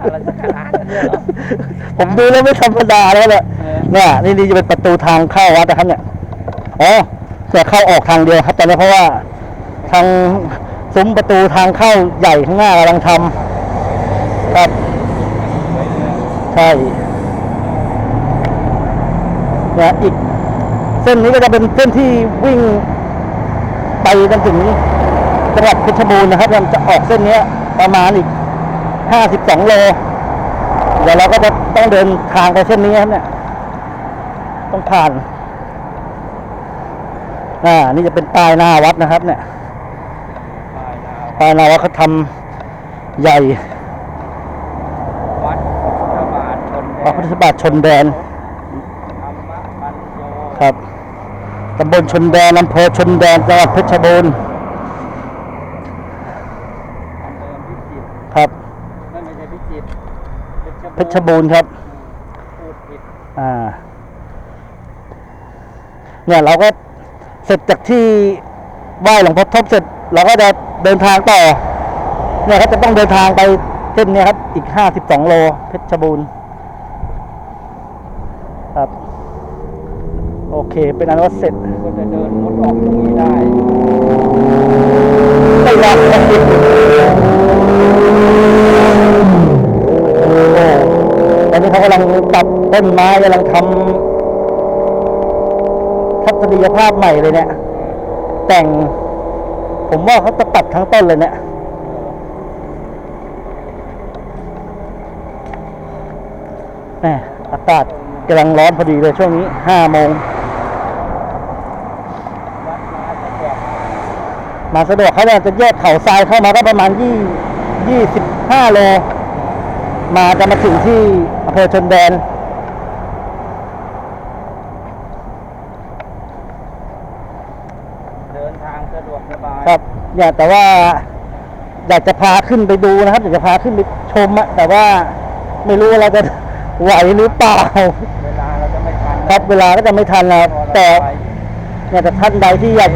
อะไรจะขนาดนั้นเลยเหรอผมดูแล้วไม่ธรรมดาแล้วแหละเออเนี่ยนี่นี่จะเป็นประตูทางเข้าวัดนะครับเนี่ยอ๋อแต่เข้าออกทางเดียวครับตอนนี้เพราะว่าทางซุ้มประตูทางเข้าใหญ่ข้างหน้ากำลังทำครับใช่เนี่ยอีก เส้นนี้ก็จะเป็นเส้นที่วิ่งไปจนถึงจังหวัดเพชรบูรณ์นะครับมันจะออกเส้นเนี้ยประมาณอีก ห้าสิบสองโล เดี๋ยวเราก็จะต้องเดินทางไปเส้นนี้ครับเนี่ย ต้องผ่าน อ่า นี่จะเป็นป้ายหน้าวัดนะครับ เนี่ย ป้ายหน้าป้ายหน้าวัดเขาทำใหญ่ วัดพุทธบาทชนแดพระพุทธบาทชนแดนธรรมปัญโยครับตำบลชนแดนอำเภอชนแดนจังหวัดเพชรบูรณ์ อำเภอพิจิตร ครับ นั่นไม่ใช่พิจิตร เพชรบูรณ์ครับอ่าเนี่ยเราก็เสร็จจากที่ไหว้หลวงพ่อทบเสร็จ เราก็จะเดินทางต่อเนี่ยครับจะต้องเดินทางไปเส้นเนี้ยครับ อีกห้าสิบสองโล เพชรบูรณ์ครับ โอเค เป็นอันว่าเสร็จก็จะเดินมุดออกตรงนี้ได้ ไม่รอตอ นี้เขากำลังตัดต้นไม้กำลังทำทัศนียภาพใหม่เลยเนี่ย แต่ง ผมว่าเขาจะตัดทั้งต้นเลยเนี่ยแหมอากาศกำลังร้อนพอดีเลยช่วงนี้ห้าโมง มาจะแบบมาสะดวกเขาเนี่ยจะแยกเขาทรายเข้ามาก็ประมาณยี่ยี่สิบห้าโลมาจะมาถึงที่ อำเภอชนแดน เดินทางสะดวกสบายครับเนี่ยแต่ว่า อยากจะพาขึ้นไปดูนะครับ อยากจะพาขึ้นไปชมอะแต่ว่าไม่รู้ว่าเราจะไหวหรือเปล่า เวลาเราจะไม่ทันครับเวลาก็จะไม่ทันแล้วพอเราแต่ไปเนี่ยแต่ท่านใดที่อยาก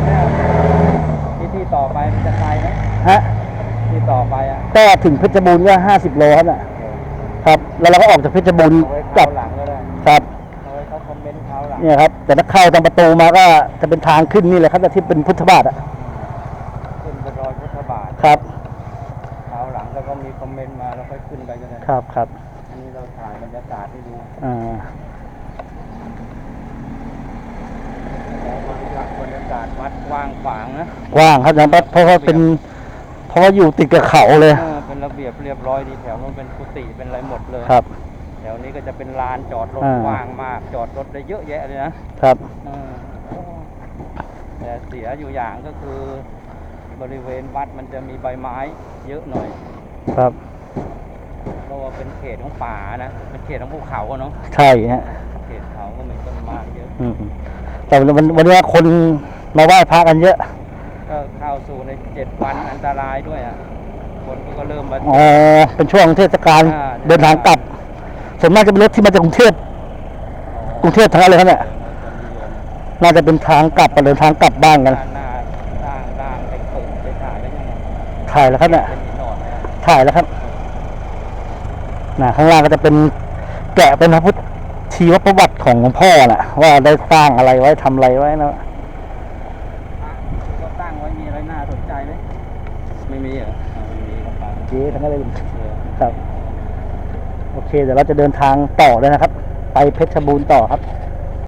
ที่ที่ต่อไปมันจะไกลไหมฮะที่ต่อไปอะ ก็ถึงเพชรบูรณ์ก็ห้าสิบโลครับน่ะครับ แล้วเราก็ออกจากเพชรบูรณ์เอาไว้กลัเข้าบหลังก็ได้ครับเอาไว้เขาคอมเมนต์เขาหลังเนี่ยครับ แต่ถ้าเข้าทางประตูมาก็จะเป็นทางขึ้นนี่แหละครับที่เป็นพุทธบาทอะขึ้นไปรอยพุทธบาทครับเขาหลังแล้วก็มีคอมเมนต์มาแล้วค่อยขึ้นไปก็ได้ครับครับอันนี้เราถ่ายบรรยากาศให้ดูอ่าบรรยากาศวัดกว้างขวางนะกว้างครับนะเพราะว่าเป็น เพราะว่าอยู่ติดกับเขาเลยเออเป็น ระเบียบเรียบร้อยดีแถวนู้นเป็นกุฏิเป็นอะไรหมดเลยครับ แถวนี้ก็จะเป็นลานจอดรถอ่า กว้างมาก จอดรถได้เยอะแยะเลยนะครับ เออแต่เสียอยู่อย่างก็คือ บริเวณวัดมันจะมีใบไม้ เยอะหน่อย ครับ เพราะว่าเป็นเขตของป่านะเป็นเขตของภูเขาอะเนาะใช่ฮะเขตเขาก็มีต้นไม้เยอะ อืมแต่วันวันนี้คนมาไหว้พระกันเยอะ ก็เข้าสู่ในเจ็ดวันอันตรายด้วยอะ คนก็เริ่มมาอ๋อเป็นช่วงเทศกาลอ่าเดินทางกลับส่วนมากจะเป็นรถที่มาจากกรุงเทพกรุงเทพทั้งนั้นเลยครับเนี่ยน่าจะเป็นทางกลับไปเดินทางกลับบ้านกันด้านหน้าสร้างร่างไปเปิดไปถ่ายแล้วยังไงถ่ายแล้วครับเนี่ยเป็นหินอ่อนนะถ่ายแล้วครับน่ะข้างล่างก็จะเป็นแกะเป็นพระพุทธชีวประวัติของหลวงพ่อน่ะ ว่าได้สร้างอะไรไว้ทำอะไรไว้นะ พระที่เขาตั้งไว้มีอะไรน่าสนใจไหมไม่มีเหรออ่าไม่มี ครับป้าเจ๊ทั้งนั้นเลยครับ โอเค เดี๋ยวเราจะเดินทางต่อเลยนะครับ ไปเพชรบูรณ์ต่อครับ